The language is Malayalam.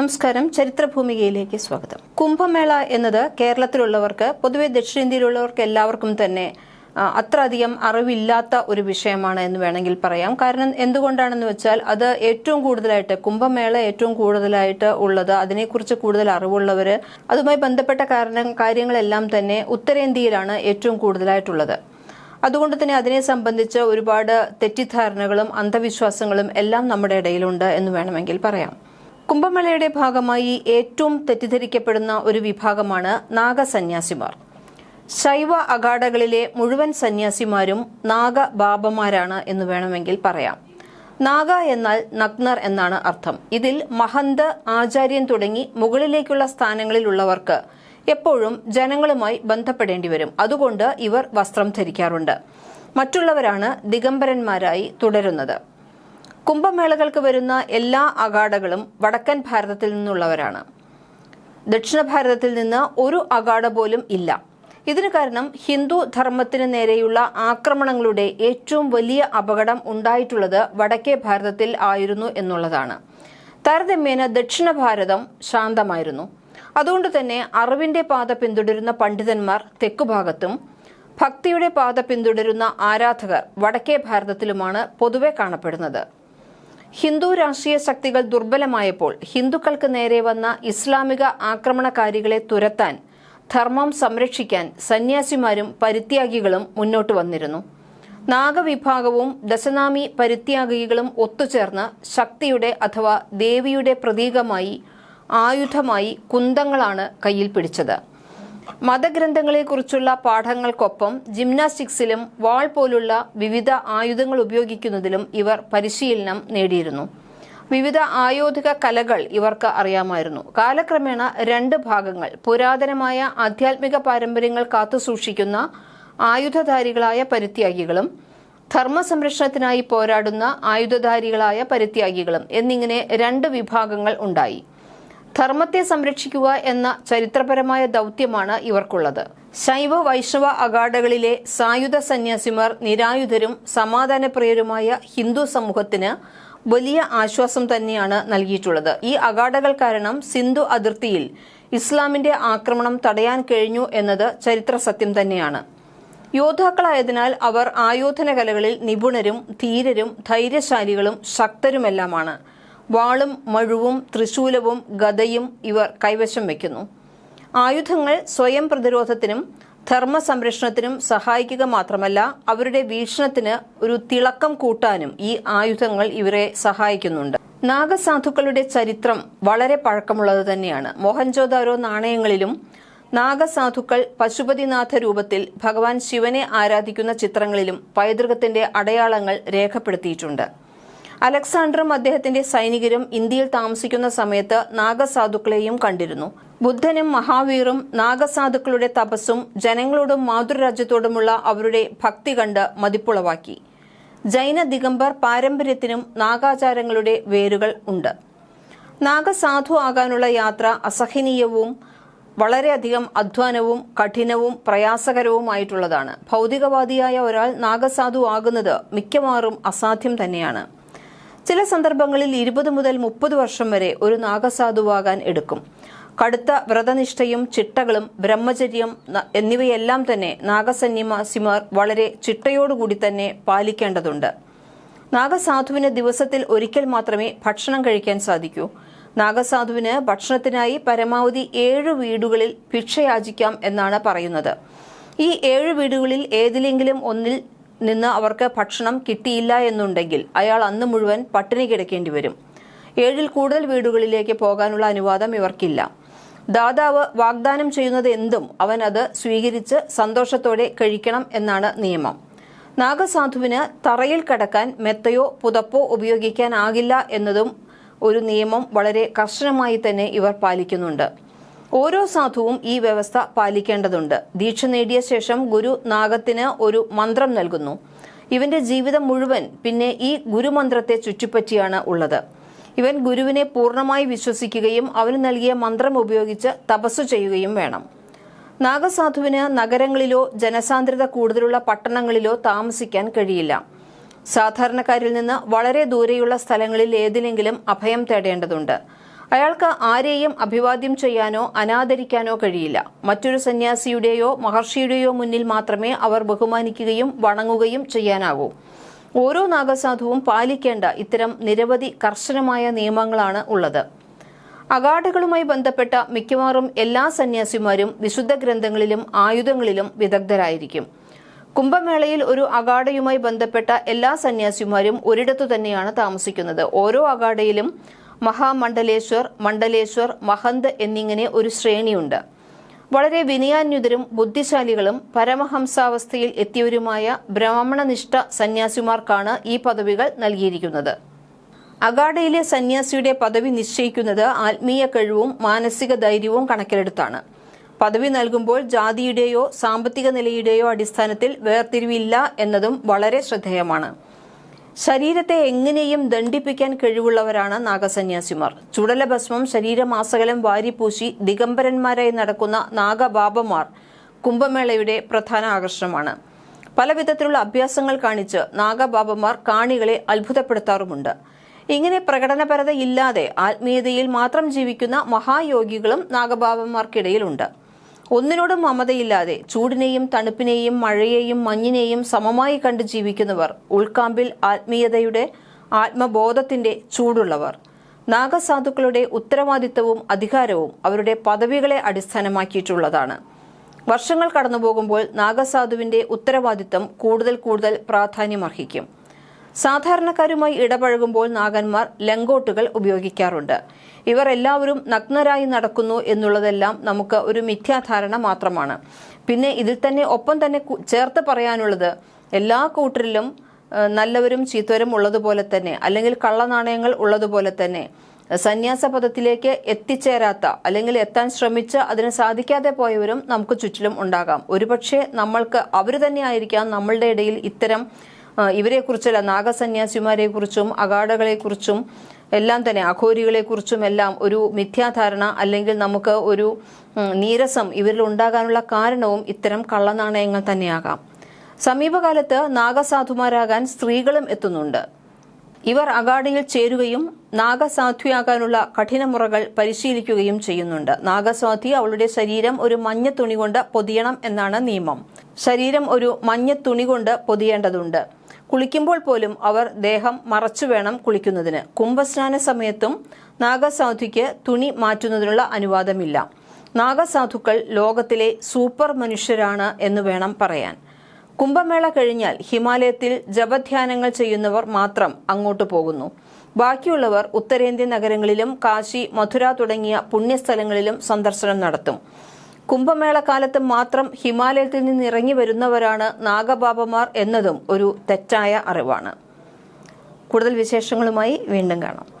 നമസ്കാരം. ചരിത്രഭൂമികയിലേക്ക് സ്വാഗതം. കുംഭമേള എന്നത് കേരളത്തിലുള്ളവർക്ക് പൊതുവെ ദക്ഷിണേന്ത്യയിലുള്ളവർക്ക് എല്ലാവർക്കും തന്നെ അത്ര അധികം അറിവില്ലാത്ത ഒരു വിഷയമാണ് എന്ന് വേണമെങ്കിൽ പറയാം. കാരണം എന്തുകൊണ്ടാണെന്ന് വെച്ചാൽ അത് ഏറ്റവും കൂടുതലായിട്ട് കുംഭമേള ഏറ്റവും കൂടുതലായിട്ട് ഉള്ളത് അതിനെക്കുറിച്ച് കൂടുതൽ അറിവുള്ളവർ അതുമായി ബന്ധപ്പെട്ട കാരണം കാര്യങ്ങളെല്ലാം തന്നെ ഉത്തരേന്ത്യയിലാണ് ഏറ്റവും കൂടുതലായിട്ടുള്ളത്. അതുകൊണ്ട് തന്നെ അതിനെ സംബന്ധിച്ച് ഒരുപാട് തെറ്റിദ്ധാരണകളും അന്ധവിശ്വാസങ്ങളും എല്ലാം നമ്മുടെ ഇടയിലുണ്ട് എന്ന് വേണമെങ്കിൽ പറയാം. കുംഭമേളയുടെ ഭാഗമായി ഏറ്റവും തെറ്റിദ്ധരിക്കപ്പെടുന്ന ഒരു വിഭാഗമാണ് നാഗസന്യാസിമാർ. ശൈവ അഗാഡകളിലെ മുഴുവൻ സന്യാസിമാരും നാഗബാബമാരാണ് എന്ന് വേണമെങ്കിൽ പറയാം. നാഗ എന്നാൽ നഗ്നർ എന്നാണ് അർത്ഥം. ഇതിൽ മഹന്ത് ആചാര്യൻ തുടങ്ങി മുകളിലേക്കുള്ള സ്ഥാനങ്ങളിലുള്ളവർക്ക് എപ്പോഴും ജനങ്ങളുമായി ബന്ധപ്പെടേണ്ടി വരും. അതുകൊണ്ട് ഇവർ വസ്ത്രം ധരിക്കാറുണ്ട്. മറ്റുള്ളവരാണ് ദിഗംബരന്മാരായി തുടരുന്നത്. കുംഭമേളകൾക്ക് വരുന്ന എല്ലാ അഗാഡകളും വടക്കൻ ഭാരതത്തിൽ നിന്നുള്ളവരാണ്. ദക്ഷിണ ഭാരതത്തിൽ നിന്ന് ഒരു അഗാഡ പോലും ഇല്ല. ഇതിന് കാരണം ഹിന്ദു ധർമ്മത്തിന് നേരെയുള്ള ആക്രമണങ്ങളുടെ ഏറ്റവും വലിയ അപകടം ഉണ്ടായിട്ടുള്ളത് വടക്കേ ഭാരതത്തിൽ ആയിരുന്നു എന്നുള്ളതാണ്. താരതമ്യേന ദക്ഷിണ ഭാരതം ശാന്തമായിരുന്നു. അതുകൊണ്ട് തന്നെ അറിവിന്റെ പാത പിന്തുടരുന്ന പണ്ഡിതന്മാർ തെക്കുഭാഗത്തും ഭക്തിയുടെ പാത പിന്തുടരുന്ന ആരാധകർ വടക്കേ ഭാരതത്തിലുമാണ് പൊതുവെ കാണപ്പെടുന്നത്. ഹിന്ദു രാഷ്ട്രീയ ശക്തികൾ ദുർബലമായപ്പോൾ ഹിന്ദുക്കൾക്ക് നേരെ വന്ന ഇസ്ലാമിക ആക്രമണകാരികളെ തുരത്താൻ ധർമ്മം സംരക്ഷിക്കാൻ സന്യാസിമാരും പരിത്യാഗികളും മുന്നോട്ട് വന്നിരുന്നു. നാഗവിഭാഗവും ദശനാമി പരിത്യാഗികളും ഒത്തുചേർന്ന് ശക്തിയുടെ അഥവാ ദേവിയുടെ പ്രതീകമായി ആയുധമായി കുന്തങ്ങളാണ് കയ്യിൽ പിടിച്ചത്. മതഗ്രന്ഥങ്ങളെക്കുറിച്ചുള്ള പാഠങ്ങൾക്കൊപ്പം ജിംനാസ്റ്റിക്സിലും വാൾ പോലുള്ള വിവിധ ആയുധങ്ങൾ ഉപയോഗിക്കുന്നതിലും ഇവർ പരിശീലനം നേടിയിരുന്നു. വിവിധ ആയോധിക കലകൾ ഇവർക്ക് അറിയാമായിരുന്നു. കാലക്രമേണ രണ്ട് ഭാഗങ്ങൾ പുരാതനമായ ആധ്യാത്മിക പാരമ്പര്യങ്ങൾ കാത്തുസൂക്ഷിക്കുന്ന ആയുധധാരികളായ പരിത്യാഗികളും ധർമ്മസംരക്ഷണത്തിനായി പോരാടുന്ന ആയുധധാരികളായ പരിത്യാഗികളും എന്നിങ്ങനെ രണ്ട് വിഭാഗങ്ങൾ ഉണ്ടായി. ധർമ്മത്തെ സംരക്ഷിക്കുക എന്ന ചരിത്രപരമായ ദൗത്യമാണ് ഇവർക്കുള്ളത്. ശൈവ വൈഷ്ണവ അഗാഡകളിലെ സായുധ സന്യാസിമാർ നിരായുധരും സമാധാനപ്രിയരുമായ ഹിന്ദു സമൂഹത്തിന് വലിയ ആശ്വാസം തന്നെയാണ് നൽകിയിട്ടുള്ളത്. ഈ അഗാഡകൾ കാരണം സിന്ധു അതിർത്തിയിൽ ഇസ്ലാമിന്റെ ആക്രമണം തടയാൻ കഴിഞ്ഞു എന്നത് ചരിത്ര സത്യം തന്നെയാണ്. യോദ്ധാക്കളായതിനാൽ അവർ ആയോധന കലകളിൽ നിപുണരും ധീരരും ധൈര്യശാലികളും ശക്തരുമെല്ലാമാണ്. വാളും മഴുവും ത്രിശൂലവും ഗതയും ഇവർ കൈവശം വയ്ക്കുന്നു. ആയുധങ്ങൾ സ്വയം പ്രതിരോധത്തിനും ധർമ്മ സംരക്ഷണത്തിനും സഹായിക്കുക മാത്രമല്ല അവരുടെ വീക്ഷണത്തിന് ഒരു തിളക്കം കൂട്ടാനും ഈ ആയുധങ്ങൾ ഇവരെ സഹായിക്കുന്നുണ്ട്. നാഗസാധുക്കളുടെ ചരിത്രം വളരെ പഴക്കമുള്ളത് തന്നെയാണ്. മോഹൻജോദാരോ നാണയങ്ങളിലും നാഗസാധുക്കൾ പശുപതിനാഥ രൂപത്തിൽ ഭഗവാൻ ശിവനെ ആരാധിക്കുന്ന ചിത്രങ്ങളിലും പൈതൃകത്തിന്റെ അടയാളങ്ങൾ രേഖപ്പെടുത്തിയിട്ടുണ്ട്. അലക്സാണ്ടറും അദ്ദേഹത്തിന്റെ സൈനികരും ഇന്ത്യയിൽ താമസിക്കുന്ന സമയത്ത് നാഗസാധുക്കളെയും കണ്ടിരുന്നു. ബുദ്ധനും മഹാവീറും നാഗസാധുക്കളുടെ തപസ്സും ജനങ്ങളോടും മാതൃരാജ്യത്തോടുമുള്ള അവരുടെ ഭക്തി കണ്ട് മതിപ്പുളവാക്കി. ജൈന ദിഗംബർ പാരമ്പര്യത്തിനും നാഗാചാരങ്ങളുടെ വേരുകൾ ഉണ്ട്. നാഗസാധു ആകാനുള്ള യാത്ര അസഹനീയവും വളരെയധികം അധ്വാനവും കഠിനവും പ്രയാസകരവുമായിട്ടുള്ളതാണ്. ഭൗതികവാദിയായ ഒരാൾ നാഗസാധു ആകുന്നത് മിക്കവാറും അസാധ്യം തന്നെയാണ്. ചില സന്ദർഭങ്ങളിൽ ഇരുപത് മുതൽ മുപ്പത് വർഷം വരെ ഒരു നാഗസാധുവാകാൻ എടുക്കും. കടുത്ത വ്രതനിഷ്ഠയും ചിട്ടകളും ബ്രഹ്മചര്യം എന്നിവയെല്ലാം തന്നെ നാഗസന്യാസിമാർ വളരെ ചിട്ടയോടുകൂടി തന്നെ പാലിക്കേണ്ടതുണ്ട്. നാഗസാധുവിന് ദിവസത്തിൽ ഒരിക്കൽ മാത്രമേ ഭക്ഷണം കഴിക്കാൻ സാധിക്കൂ. നാഗസാധുവിന് ഭക്ഷണത്തിനായി പരമാവധി ഏഴ് വീടുകളിൽ ഭിക്ഷയാചിക്കാം എന്നാണ് പറയുന്നത്. ഈ ഏഴ് വീടുകളിൽ ഏതിലെങ്കിലും ഒന്നിൽ നിന്ന് അവർക്ക് ഭക്ഷണം കിട്ടിയില്ല എന്നുണ്ടെങ്കിൽ അയാൾ അന്ന് മുഴുവൻ പട്ടിണി കിടക്കേണ്ടി വരും. ഏഴിൽ കൂടുതൽ വീടുകളിലേക്ക് പോകാനുള്ള അനുവാദം ഇവർക്കില്ല. ദാതാവ് വാഗ്ദാനം ചെയ്യുന്നത് എന്തും അവൻ അത് സ്വീകരിച്ച് സന്തോഷത്തോടെ കഴിക്കണം എന്നാണ് നിയമം. നാഗസാധുവിന് തറയിൽ കടക്കാൻ മെത്തയോ പുതപ്പോ ഉപയോഗിക്കാനാകില്ല എന്നതും ഒരു നിയമം വളരെ കർശനമായി തന്നെ ഇവർ പാലിക്കുന്നുണ്ട്. ഓരോ സാധുവും ഈ വ്യവസ്ഥ പാലിക്കേണ്ടതുണ്ട്. ദീക്ഷ നേടിയ ശേഷം ഗുരു നാഗത്തിന് ഒരു മന്ത്രം നൽകുന്നു. ഇവന്റെ ജീവിതം മുഴുവൻ പിന്നെ ഈ ഗുരുമന്ത്രത്തെ ചുറ്റിപ്പറ്റിയാണ് ഉള്ളത്. ഇവൻ ഗുരുവിനെ പൂർണമായി വിശ്വസിക്കുകയും അവന് നൽകിയ മന്ത്രം ഉപയോഗിച്ച് തപസ്സു ചെയ്യുകയും വേണം. നാഗസാധുവിന് നഗരങ്ങളിലോ ജനസാന്ദ്രത കൂടുതലുള്ള പട്ടണങ്ങളിലോ താമസിക്കാൻ കഴിയില്ല. സാധാരണക്കാരിൽ നിന്ന് വളരെ ദൂരെയുള്ള സ്ഥലങ്ങളിൽ ഏതിലെങ്കിലും അഭയം തേടേണ്ടതുണ്ട്. അയാൾക്ക് ആരെയും അഭിവാദ്യം ചെയ്യാനോ അനാദരിക്കാനോ കഴിയില്ല. മറ്റൊരു സന്യാസിയുടെയോ മഹർഷിയുടെയോ മുന്നിൽ മാത്രമേ അവർ ബഹുമാനിക്കുകയും വണങ്ങുകയും ചെയ്യാനാകൂ. ഓരോ നാഗസാധുവും പാലിക്കേണ്ട ഇത്തരം നിരവധി കർശനമായ നിയമങ്ങളാണ് ഉള്ളത്. അഗാഠകളുമായി ബന്ധപ്പെട്ട മിക്കവാറും എല്ലാ സന്യാസിമാരും വിശുദ്ധ ഗ്രന്ഥങ്ങളിലും ആയുധങ്ങളിലും വിദഗ്ധരായിരിക്കും. കുംഭമേളയിൽ ഒരു അഗാഡയുമായി ബന്ധപ്പെട്ട എല്ലാ സന്യാസിമാരും ഒരിടത്തു തന്നെയാണ് താമസിക്കുന്നത്. ഓരോ അഗാഡയിലും മഹാമണ്ഡലേശ്വർ മണ്ഡലേശ്വർ മഹന്ത് എന്നിങ്ങനെ ഒരു ശ്രേണിയുണ്ട്. വളരെ വിനയാന്യുതരും ബുദ്ധിശാലികളും പരമഹംസാവസ്ഥയിൽ എത്തിയവരുമായ ബ്രാഹ്മണനിഷ്ഠ സന്യാസിമാർക്കാണ് ഈ പദവികൾ നൽകിയിരിക്കുന്നത്. അഗാഡയിലെ സന്യാസിയുടെ പദവി നിശ്ചയിക്കുന്നത് ആത്മീയ കഴിവും മാനസിക ധൈര്യവും കണക്കിലെടുത്താണ്. പദവി നൽകുമ്പോൾ ജാതിയുടെയോ സാമ്പത്തിക നിലയുടെയോ അടിസ്ഥാനത്തിൽ വേർതിരിവില്ല എന്നതും വളരെ ശ്രദ്ധേയമാണ്. ശരീരത്തെ എങ്ങനെയും ദണ്ഡിപ്പിക്കാൻ കഴിവുള്ളവരാണ് നാഗസന്യാസിമാർ. ചുടലഭസ്മം ശരീരമാസകലം വാരിപ്പൂശി ദിഗംബരന്മാരായി നടക്കുന്ന നാഗബാബമാർ കുംഭമേളയുടെ പ്രധാന ആകർഷണമാണ്. പലവിധത്തിലുള്ള അഭ്യാസങ്ങൾ കാണിച്ച് നാഗബാബമാർ കാണികളെ അത്ഭുതപ്പെടുത്താറുമുണ്ട്. ഇങ്ങനെ പ്രകടനപരത ഇല്ലാതെ ആത്മീയതയിൽ മാത്രം ജീവിക്കുന്ന മഹായോഗികളും നാഗബാബന്മാർക്കിടയിലുണ്ട് ഒന്നിനോടും മമതയില്ലാതെ ചൂടിനെയും തണുപ്പിനെയും മഴയെയും മഞ്ഞിനെയും സമമായി കണ്ട് ജീവിക്കുന്നവർ ഉൾക്കാമ്പിൽ ആത്മീയതയുടെ ആത്മബോധത്തിന്റെ ചൂടുള്ളവർ. നാഗസാധുക്കളുടെ ഉത്തരവാദിത്തവും അധികാരവും അവരുടെ പദവികളെ അടിസ്ഥാനമാക്കിയിട്ടുള്ളതാണ്. വർഷങ്ങൾ കടന്നുപോകുമ്പോൾ നാഗസാധുവിന്റെ ഉത്തരവാദിത്തം കൂടുതൽ കൂടുതൽ പ്രാധാന്യമർഹിക്കും. സാധാരണക്കാരുമായി ഇടപഴകുമ്പോൾ നാഗന്മാർ ലങ്കോട്ടുകൾ ഉപയോഗിക്കാറുണ്ട്. ഇവർ എല്ലാവരും നഗ്നരായി നടക്കുന്നു എന്നുള്ളതെല്ലാം നമുക്ക് ഒരു മിഥ്യാധാരണ മാത്രമാണ്. പിന്നെ ഇതിൽ തന്നെ ഒപ്പം തന്നെ ചേർത്ത് പറയാനുള്ളത് എല്ലാ കൂട്ടരിലും നല്ലവരും ചീത്തവരും ഉള്ളതുപോലെ തന്നെ അല്ലെങ്കിൽ കള്ളനാണയങ്ങൾ ഉള്ളതുപോലെ തന്നെ സന്യാസ പദത്തിലേക്ക് എത്തിച്ചേരാത്ത അല്ലെങ്കിൽ എത്താൻ ശ്രമിച്ച് അതിന് സാധിക്കാതെ പോയവരും നമുക്ക് ചുറ്റിലും ഉണ്ടാകാം. ഒരുപക്ഷെ നമ്മൾക്ക് അവർ തന്നെ ആയിരിക്കാം നമ്മളുടെ ഇടയിൽ ഇത്തരം ഇവരെക്കുറിച്ചല്ല നാഗസന്യാസിമാരെക്കുറിച്ചും അഗാഡകളെക്കുറിച്ചും അഗാഡകളെ കുറിച്ചും എല്ലാം തന്നെ അഘോരികളെക്കുറിച്ചും എല്ലാം ഒരു മിഥ്യാധാരണ അല്ലെങ്കിൽ നമുക്ക് ഒരു നീരസം ഇവരിൽ ഉണ്ടാകാനുള്ള കാരണവും ഇത്തരം കള്ളനാണയങ്ങൾ തന്നെയാകാം. സമീപകാലത്ത് നാഗസാധുമാരാകാൻ സ്ത്രീകളും എത്തുന്നുണ്ട്. ഇവർ അഗാഡയിൽ ചേരുകയും നാഗസാധ്വിയാകാനുള്ള കഠിനമുറകൾ പരിശീലിക്കുകയും ചെയ്യുന്നുണ്ട്. നാഗസാധ്വി അവളുടെ ശരീരം ഒരു മഞ്ഞ തുണി കൊണ്ട് പൊതിയണം എന്നാണ് നിയമം. ശരീരം ഒരു മഞ്ഞ തുണി കൊണ്ട് പൊതിയേണ്ടതുണ്ട്. കുളിക്കുമ്പോൾ പോലും അവർ ദേഹം മറച്ചു വേണം കുളിക്കുന്നതിന്. കുംഭസ്നാന സമയത്തും നാഗസാധുക്ക് തുണി മാറ്റുന്നതിനുള്ള അനുവാദമില്ല. നാഗസാധുക്കൾ ലോകത്തിലെ സൂപ്പർ മനുഷ്യരാണ് എന്ന് വേണം പറയാൻ. കുംഭമേള കഴിഞ്ഞാൽ ഹിമാലയത്തിൽ ജപധ്യാനങ്ങൾ ചെയ്യുന്നവർ മാത്രം അങ്ങോട്ട് പോകുന്നു. ബാക്കിയുള്ളവർ ഉത്തരേന്ത്യൻ നഗരങ്ങളിലും കാശി മധുര തുടങ്ങിയ പുണ്യസ്ഥലങ്ങളിലും സന്ദർശനം നടത്തും. കുംഭമേള കാലത്ത് മാത്രം ഹിമാലയത്തിൽ നിന്ന് ഇറങ്ങി വരുന്നവരാണ് നാഗബാബമാർ എന്നതും ഒരു തെറ്റായ അറിവാണ്. കൂടുതൽ വിശേഷങ്ങളുമായി വീണ്ടും കാണാം.